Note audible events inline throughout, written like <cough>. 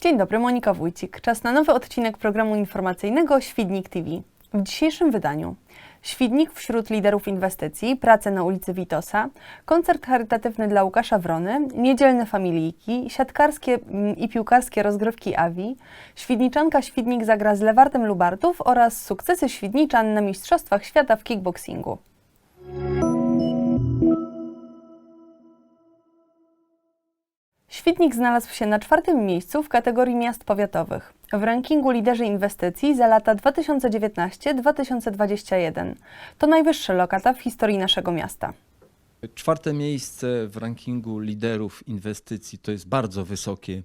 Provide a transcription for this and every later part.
Dzień dobry, Monika Wójcik. Czas na nowy odcinek programu informacyjnego Świdnik TV. W dzisiejszym wydaniu Świdnik wśród liderów inwestycji, prace na ulicy Witosa, koncert charytatywny dla Łukasza Wrony, niedzielne familijki, siatkarskie mm, i piłkarskie rozgrywki AWI, Świdniczanka Świdnik zagra z Lewartem Lubartów oraz sukcesy Świdniczan na Mistrzostwach Świata w kickboxingu. Świdnik znalazł się na czwartym miejscu w kategorii miast powiatowych w rankingu liderzy inwestycji za lata 2019-2021. To najwyższa lokata w historii naszego miasta. Czwarte miejsce w rankingu liderów inwestycji to jest bardzo wysokie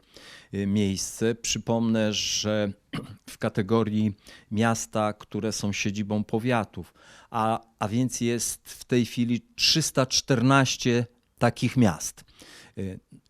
y, miejsce. Przypomnę, że <clears throat> w kategorii miasta, które są siedzibą powiatów, a, a więc jest w tej chwili 314 takich miast.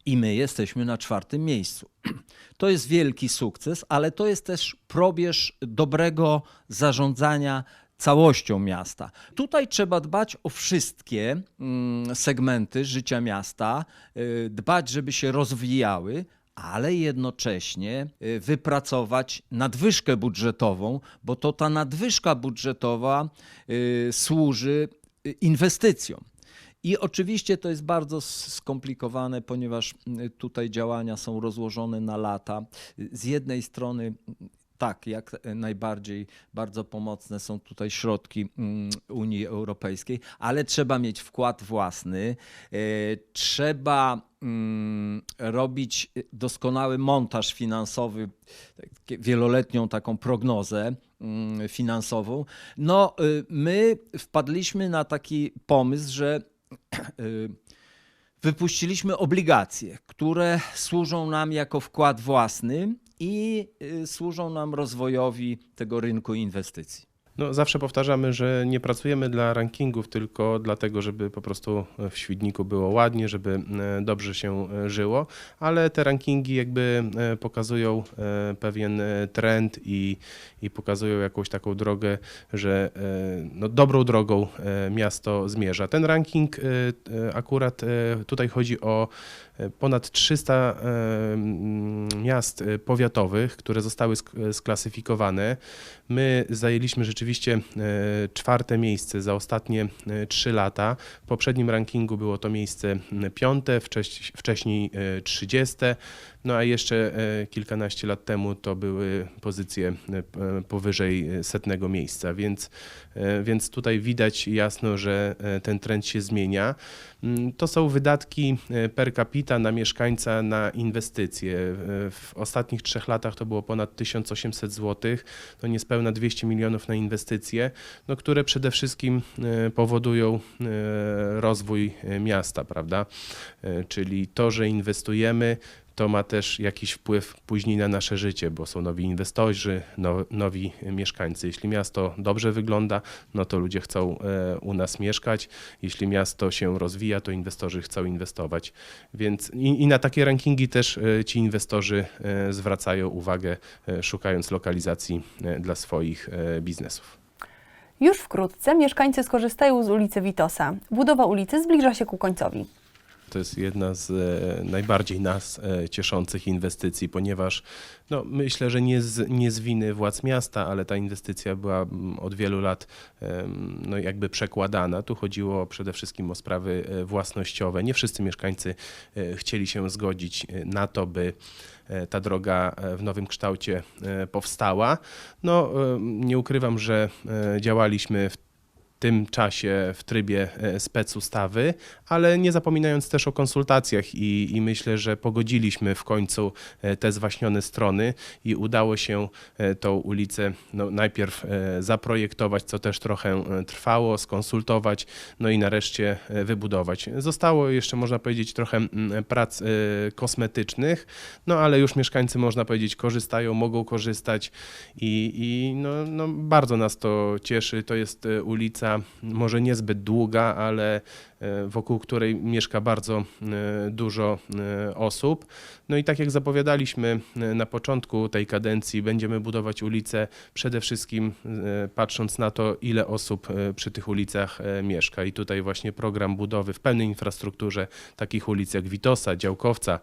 I my jesteśmy na czwartym miejscu. <clears throat> To jest wielki sukces, ale to jest też probierz dobrego zarządzania całością miasta. Tutaj trzeba dbać o wszystkie mm, segmenty życia miasta, y, dbać, żeby się rozwijały, ale jednocześnie y, wypracować nadwyżkę budżetową, bo to ta nadwyżka budżetowa y, służy inwestycjom. I oczywiście to jest bardzo skomplikowane, ponieważ y, tutaj działania są rozłożone na lata. Z jednej strony y, tak, jak najbardziej bardzo pomocne są tutaj środki mm, Unii Europejskiej, ale trzeba mieć wkład własny, e, trzeba mm, robić doskonały montaż finansowy, wieloletnią taką prognozę mm, finansową. No, my wpadliśmy na taki pomysł, że wypuściliśmy obligacje, które służą nam jako wkład własny i y, służą nam rozwojowi tego rynku inwestycji. No, zawsze powtarzamy, że nie pracujemy dla rankingów, tylko dlatego, żeby po prostu w Świdniku było ładnie, żeby e, dobrze się e, żyło, ale te rankingi jakby e, pokazują pewien trend i, i pokazują jakąś taką drogę, że no, dobrą drogą miasto zmierza. Ten ranking akurat tutaj chodzi o ponad 300 e, mm, miast e, powiatowych, które zostały sk- sklasyfikowane. My zajęliśmy rzeczywiście e, czwarte miejsce za ostatnie e, trzy lata. W poprzednim rankingu było to miejsce m, piąte, wcześ- wcześniej e, trzydzieste. No a jeszcze e, kilkanaście lat temu to były pozycje e, p- powyżej e, setnego miejsca, więc, e, więc tutaj widać jasno, że e, ten trend się zmienia. Mm, To są wydatki e, per capita na mieszkańca na inwestycje. E, W ostatnich trzech latach to było ponad 1800 zł, to niespełna 200 milionów na inwestycje, no, które przede wszystkim e, powodują e, rozwój e, miasta, prawda? E, Czyli to, że inwestujemy, to ma też jakiś wpływ później na nasze życie, bo są nowi inwestorzy, no, nowi mieszkańcy. Jeśli miasto dobrze wygląda, no to ludzie chcą e, u nas mieszkać. Jeśli miasto się rozwija, to inwestorzy chcą inwestować. Więc i, i na takie rankingi też e, ci inwestorzy e, zwracają uwagę, szukając lokalizacji dla swoich biznesów. Już wkrótce mieszkańcy skorzystają z ulicy Witosa. Budowa ulicy zbliża się ku końcowi. To jest jedna z e, najbardziej nas e, cieszących inwestycji, ponieważ no, myślę, że nie z, nie z winy władz miasta, ale ta inwestycja była mm, od wielu lat no, jakby przekładana. Tu chodziło przede wszystkim o sprawy e, własnościowe. Nie wszyscy mieszkańcy chcieli się zgodzić na to, by ta droga w nowym kształcie powstała. No, nie ukrywam, że działaliśmy w tym czasie w trybie e, specustawy, ale nie zapominając też o konsultacjach i, i myślę, że pogodziliśmy w końcu e, te zwaśnione strony i udało się e, tą ulicę no, najpierw zaprojektować, co też trochę trwało, skonsultować, no i nareszcie wybudować. Zostało jeszcze, można powiedzieć, trochę mm, prac kosmetycznych, no ale już mieszkańcy, można powiedzieć, korzystają, mogą korzystać i, i no, no, bardzo nas to cieszy. To jest ulica może niezbyt długa, ale e, wokół której mieszka bardzo e, dużo e, osób. No i tak jak zapowiadaliśmy na początku tej kadencji, będziemy budować ulice przede wszystkim patrząc na to, ile osób przy tych ulicach mieszka. I tutaj właśnie program budowy w pełnej infrastrukturze takich ulic jak Witosa, Działkowca,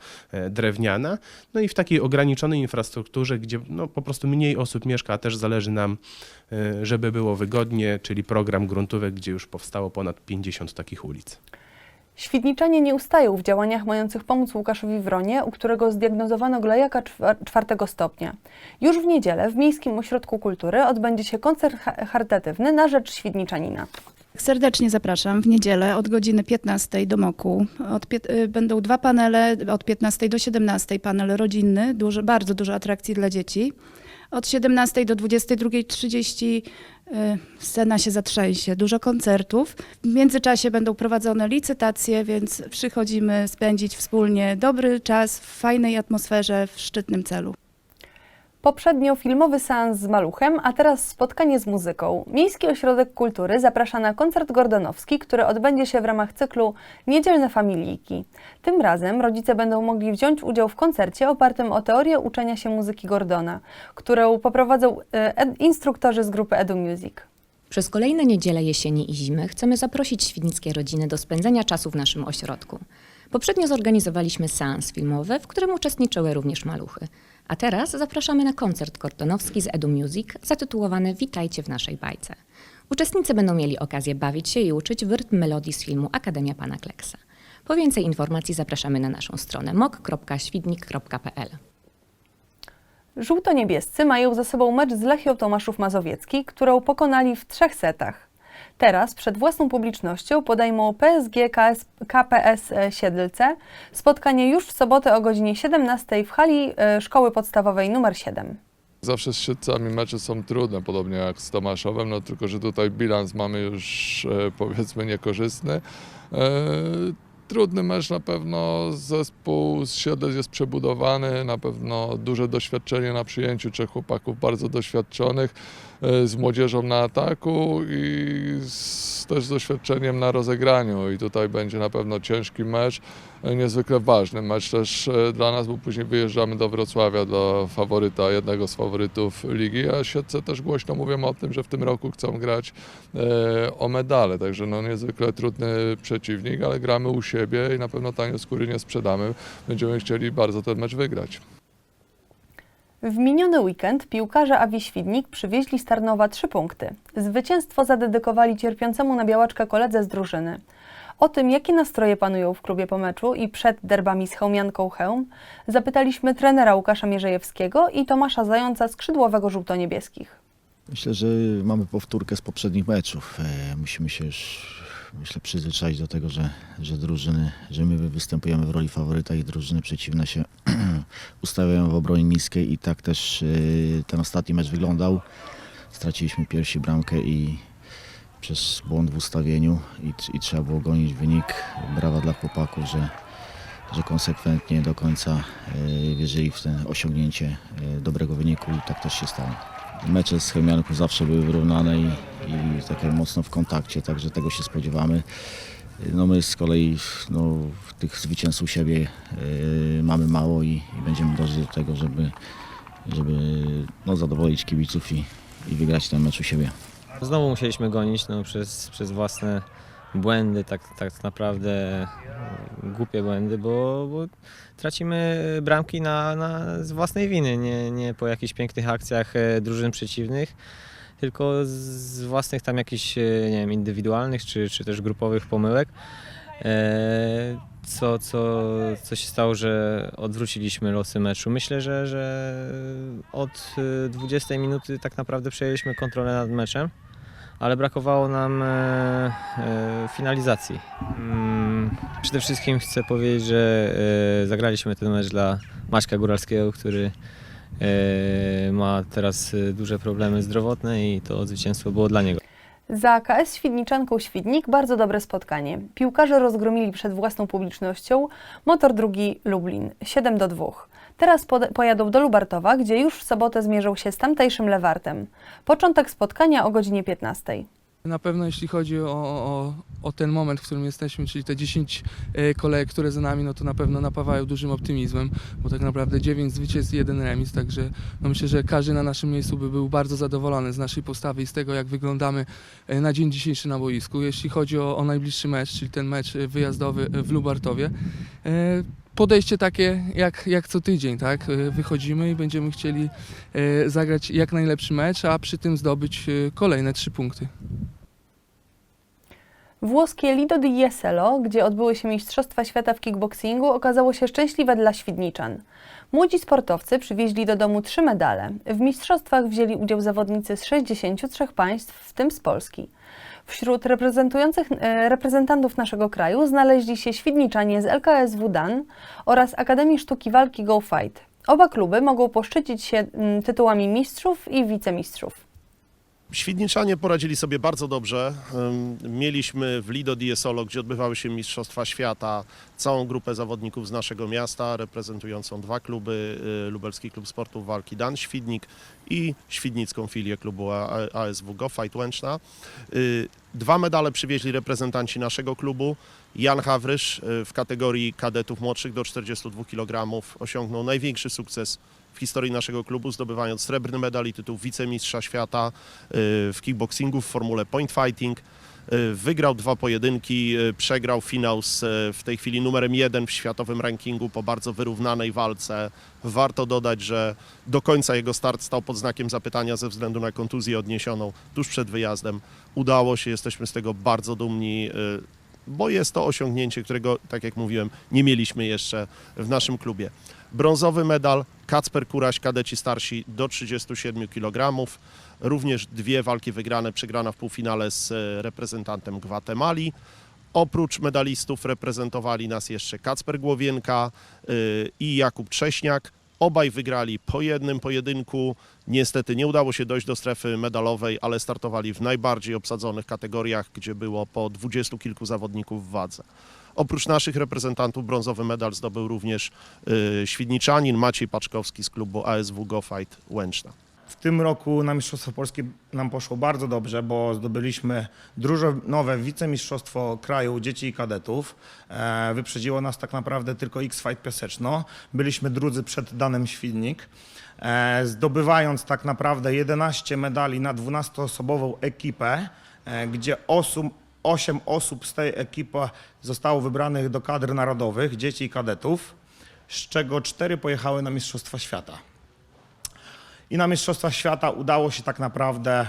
Drewniana, no i w takiej ograniczonej infrastrukturze, gdzie no, po prostu mniej osób mieszka, a też zależy nam, żeby było wygodnie, czyli program gruntówek, gdzie już powstało ponad 50 takich ulic. Świdniczanie nie ustają w działaniach mających pomóc Łukaszowi Wronie, u którego zdiagnozowano glejaka czwa- czwartego stopnia. Już w niedzielę w Miejskim Ośrodku Kultury odbędzie się koncert cha- charytatywny na rzecz Świdniczanina. Serdecznie zapraszam w niedzielę od godziny 15 do MOKU. Y, będą dwa panele, od 15 do 17 panel rodzinny, dużo, bardzo dużo atrakcji dla dzieci. Od 17 do 22.30 y, scena się zatrzęsie, dużo koncertów. W międzyczasie będą prowadzone licytacje, więc przychodzimy spędzić wspólnie dobry czas w fajnej atmosferze, w szczytnym celu. Poprzednio filmowy seans z maluchem, a teraz spotkanie z muzyką. Miejski Ośrodek Kultury zaprasza na koncert gordonowski, który odbędzie się w ramach cyklu Niedzielne Familijki. Tym razem rodzice będą mogli wziąć udział w koncercie opartym o teorię uczenia się muzyki Gordona, którą poprowadzą e, instruktorzy z grupy Edu Music. Przez kolejne niedziele jesieni i zimy chcemy zaprosić świdnickie rodziny do spędzenia czasu w naszym ośrodku. Poprzednio zorganizowaliśmy seans filmowy, w którym uczestniczyły również maluchy. A teraz zapraszamy na koncert kortonowski z Edu Music zatytułowany Witajcie w naszej bajce. Uczestnicy będą mieli okazję bawić się i uczyć w rytm melodii z filmu Akademia Pana Kleksa. Po więcej informacji zapraszamy na naszą stronę mok.świdnik.pl. Żółto-niebiescy mają za sobą mecz z Lechią Tomaszów Mazowiecki, którą pokonali w trzech setach. Teraz przed własną publicznością podejmą PSG KS, KPS e, Siedlce spotkanie już w sobotę o godzinie 17 w hali e, Szkoły Podstawowej nr 7. Zawsze z Siedlcami mecze są trudne, podobnie jak z Tomaszowem, no tylko, że tutaj bilans mamy już e, powiedzmy niekorzystny. Trudny mecz na pewno, zespół z Siedlec jest przebudowany, na pewno duże doświadczenie na przyjęciu, trzech chłopaków bardzo doświadczonych, e, z młodzieżą na ataku i z, też z doświadczeniem na rozegraniu. I tutaj będzie na pewno ciężki mecz, niezwykle ważny mecz też e, dla nas, bo później wyjeżdżamy do Wrocławia dla faworyta, jednego z faworytów ligi, a Siedlce też głośno mówią o tym, że w tym roku chcą grać e, o medale, także no niezwykle trudny przeciwnik, ale gramy u siebie i na pewno tanio skóry nie sprzedamy. Będziemy chcieli bardzo ten mecz wygrać. W miniony weekend piłkarze Awi Świdnik przywieźli z Tarnowa trzy punkty. Zwycięstwo zadedykowali cierpiącemu na białaczkę koledze z drużyny. O tym, jakie nastroje panują w klubie po meczu i przed derbami z Chełmianką Chełm, zapytaliśmy trenera Łukasza Mierzejewskiego i Tomasza Zająca skrzydłowego żółto-niebieskich. Myślę, że mamy powtórkę z poprzednich meczów. E, Musimy się już, myślę, przyzwyczaić do tego, że, że drużyny, że my występujemy w roli faworyta i drużyny przeciwne się <clears throat> ustawiają w obronie niskiej i tak też e, ten ostatni mecz wyglądał. Straciliśmy pierwsi bramkę i przez błąd w ustawieniu i, i trzeba było gonić wynik. Brawa dla chłopaków, że, że konsekwentnie do końca e, wierzyli w osiągnięcie e, dobrego wyniku i tak też się stało. Mecze z Chemianką zawsze były wyrównane i, i takie mocno w kontakcie, także tego się spodziewamy. No my z kolei no, tych zwycięstw u siebie e, mamy mało i, i będziemy dążyć do tego, żeby, żeby no, zadowolić kibiców i, i wygrać ten mecz u siebie. Znowu musieliśmy gonić no, przez, przez własne błędy, tak, tak naprawdę głupie błędy, bo, bo tracimy bramki na, na, z własnej winy, nie, nie po jakichś pięknych akcjach e, drużyn przeciwnych, tylko z własnych tam jakichś, e, nie wiem, indywidualnych czy, czy też grupowych pomyłek. E, Co, co, co się stało, że odwróciliśmy losy meczu. Myślę, że, że od e, 20 minuty tak naprawdę przejęliśmy kontrolę nad meczem ale brakowało nam e, e, finalizacji. Mm, przede wszystkim chcę powiedzieć, że e, zagraliśmy ten mecz dla Maćka Góralskiego, który ma teraz duże problemy zdrowotne i to zwycięstwo było dla niego. Za KS Świdniczanką Świdnik bardzo dobre spotkanie. Piłkarze rozgromili przed własną publicznością motor drugi Lublin 7 do 2. Teraz pod- pojadą do Lubartowa, gdzie już w sobotę zmierzą się z tamtejszym Lewartem. Początek spotkania o godzinie 15. Na pewno jeśli chodzi o, o, o ten moment, w którym jesteśmy, czyli te 10 e, kolejek, które za nami, no to na pewno napawają dużym optymizmem, bo tak naprawdę 9 zwycięstw jeden remis, także no myślę, że każdy na naszym miejscu by był bardzo zadowolony z naszej postawy i z tego, jak wyglądamy e, na dzień dzisiejszy na boisku. Jeśli chodzi o, o najbliższy mecz, czyli ten mecz e, wyjazdowy w Lubartowie, podejście takie jak, jak co tydzień, tak? E, Wychodzimy i będziemy chcieli e, zagrać jak najlepszy mecz, a przy tym zdobyć e, kolejne trzy punkty. Włoskie Lido di Jesolo, gdzie odbyły się Mistrzostwa Świata w kickboxingu, okazało się szczęśliwe dla Świdniczan. Młodzi sportowcy przywieźli do domu trzy medale. W mistrzostwach wzięli udział zawodnicy z 63 państw, w tym z Polski. Wśród reprezentujących, e, reprezentantów naszego kraju znaleźli się Świdniczanie z LKSW Dan oraz Akademii Sztuki Walki Go Fight. Oba kluby mogą poszczycić się mm, tytułami mistrzów i wicemistrzów. Świdniczanie poradzili sobie bardzo dobrze. Mieliśmy w Lido di Jesolo, gdzie odbywały się Mistrzostwa Świata, całą grupę zawodników z naszego miasta, reprezentującą dwa kluby, y, Lubelski Klub Sportów Walki Dan Świdnik i świdnicką filię klubu ASW Go Fight Łęczna. Y, Dwa medale przywieźli reprezentanci naszego klubu. Jan Hawrysz y, w kategorii kadetów młodszych do 42 kg osiągnął największy sukces w historii naszego klubu, zdobywając srebrny medal i tytuł wicemistrza świata y, w kickboxingu w formule point fighting. Y, Wygrał dwa pojedynki, y, przegrał finał z w tej chwili numerem jeden w światowym rankingu po bardzo wyrównanej walce. Warto dodać, że do końca jego start stał pod znakiem zapytania ze względu na kontuzję odniesioną tuż przed wyjazdem. Udało się, jesteśmy z tego bardzo dumni, bo jest to osiągnięcie, którego, tak jak mówiłem, nie mieliśmy jeszcze w naszym klubie. Brązowy medal Kacper Kuraś, kadeci starsi do 37 kg. Również dwie walki wygrane, przegrana w półfinale z e, reprezentantem Gwatemali. Oprócz medalistów reprezentowali nas jeszcze Kacper Głowienka y, i Jakub Trześniak. Obaj wygrali po jednym pojedynku. Niestety nie udało się dojść do strefy medalowej, ale startowali w najbardziej obsadzonych kategoriach, gdzie było po dwudziestu kilku zawodników w wadze. Oprócz naszych reprezentantów brązowy medal zdobył również y, świdniczanin Maciej Paczkowski z klubu ASW Go Fight Łęczna. W tym roku na Mistrzostwo Polskie nam poszło bardzo dobrze, bo zdobyliśmy drużynowe wicemistrzostwo kraju dzieci i kadetów. E, wyprzedziło nas tak naprawdę tylko X-Fight Piaseczno. Byliśmy drudzy przed Danem Świdnik. E, zdobywając tak naprawdę 11 medali na 12-osobową ekipę, e, gdzie osób, 8 osób z tej ekipy zostało wybranych do kadr narodowych, dzieci i kadetów, z czego 4 pojechały na Mistrzostwa Świata. I na Mistrzostwach Świata udało się tak naprawdę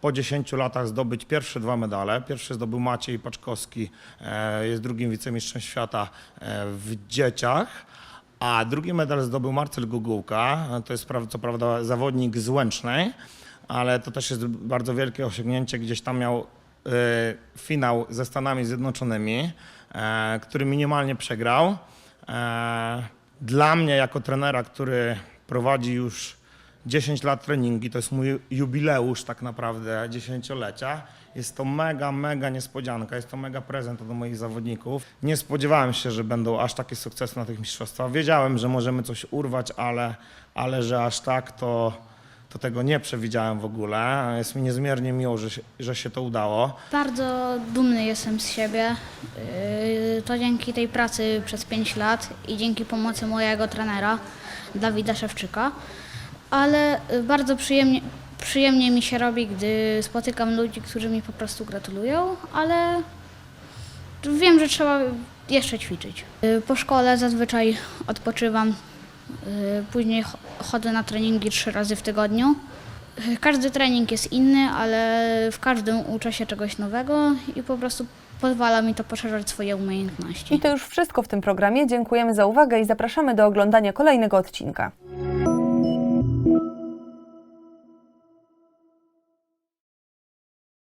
po 10 latach zdobyć pierwsze dwa medale. Pierwszy zdobył Maciej Paczkowski, e, jest drugim wicemistrzem świata e, w dzieciach. A drugi medal zdobył Marcel Gugułka, to jest co prawda zawodnik z Łęcznej, ale to też jest bardzo wielkie osiągnięcie. Gdzieś tam miał e, finał ze Stanami Zjednoczonymi, który minimalnie przegrał. Dla mnie, jako trenera, który prowadzi już 10 lat treningi, to jest mój jubileusz tak naprawdę, dziesięciolecia. Jest to mega, mega niespodzianka, jest to mega prezent od moich zawodników. Nie spodziewałem się, że będą aż takie sukcesy na tych mistrzostwach. Wiedziałem, że możemy coś urwać, ale, ale że aż tak to, to tego nie przewidziałem w ogóle. Jest mi niezmiernie miło, że się, że się to udało. Bardzo dumny jestem z siebie. Yy, To dzięki tej pracy przez 5 lat i dzięki pomocy mojego trenera Dawida Szewczyka. Ale y, bardzo przyjemnie, przyjemnie mi się robi, gdy spotykam ludzi, którzy mi po prostu gratulują, ale wiem, że trzeba jeszcze ćwiczyć. Yy, Po szkole zazwyczaj odpoczywam, yy, później ch- chodzę na treningi trzy razy w tygodniu. Każdy trening jest inny, ale w każdym uczę się czegoś nowego i po prostu pozwala mi to poszerzać swoje umiejętności. I to już wszystko w tym programie. Dziękujemy za uwagę i zapraszamy do oglądania kolejnego odcinka.